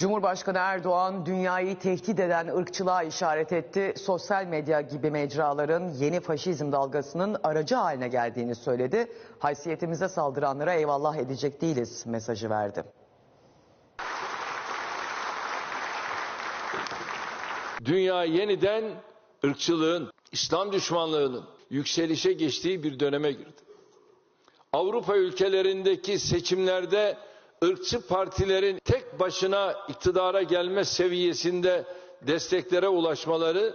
Cumhurbaşkanı Erdoğan dünyayı tehdit eden ırkçılığa işaret etti. Sosyal medya gibi mecraların yeni faşizm dalgasının aracı haline geldiğini söyledi. Haysiyetimize saldıranlara eyvallah edecek değiliz mesajı verdi. Dünya yeniden ırkçılığın, İslam düşmanlığının yükselişe geçtiği bir döneme girdi. Avrupa ülkelerindeki seçimlerde ırkçı partilerin tek başına iktidara gelme seviyesinde desteklere ulaşmaları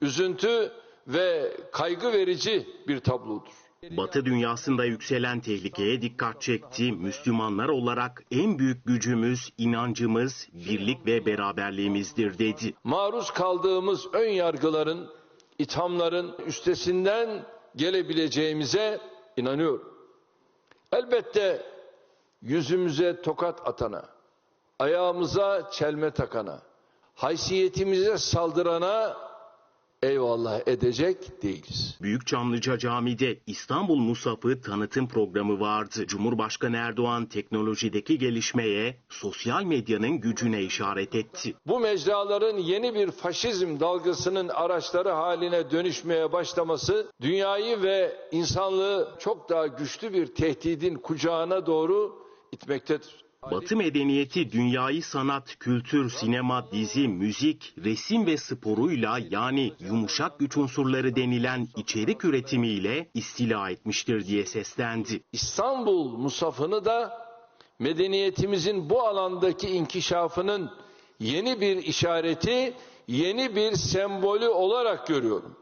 üzüntü ve kaygı verici bir tablodur. Batı dünyasında yükselen tehlikeye dikkat çekti. Müslümanlar olarak en büyük gücümüz, inancımız, birlik ve beraberliğimizdir dedi. Maruz kaldığımız ön yargıların, ithamların üstesinden gelebileceğimize inanıyorum. Elbette yüzümüze tokat atana, ayağımıza çelme takana, haysiyetimize saldırana eyvallah edecek değiliz. Büyükçamlıca Cami'de İstanbul Musaf'ı tanıtım programı vardı. Cumhurbaşkanı Erdoğan teknolojideki gelişmeye, sosyal medyanın gücüne işaret etti. Bu mecraların yeni bir faşizm dalgasının araçları haline dönüşmeye başlaması dünyayı ve insanlığı çok daha güçlü bir tehdidin kucağına doğru itmektedir. Batı medeniyeti dünyayı sanat, kültür, sinema, dizi, müzik, resim ve sporuyla yani yumuşak güç unsurları denilen içerik üretimiyle istila etmiştir diye seslendi. İstanbul Musaf'ını da medeniyetimizin bu alandaki inkişafının yeni bir işareti, yeni bir sembolü olarak görüyorum.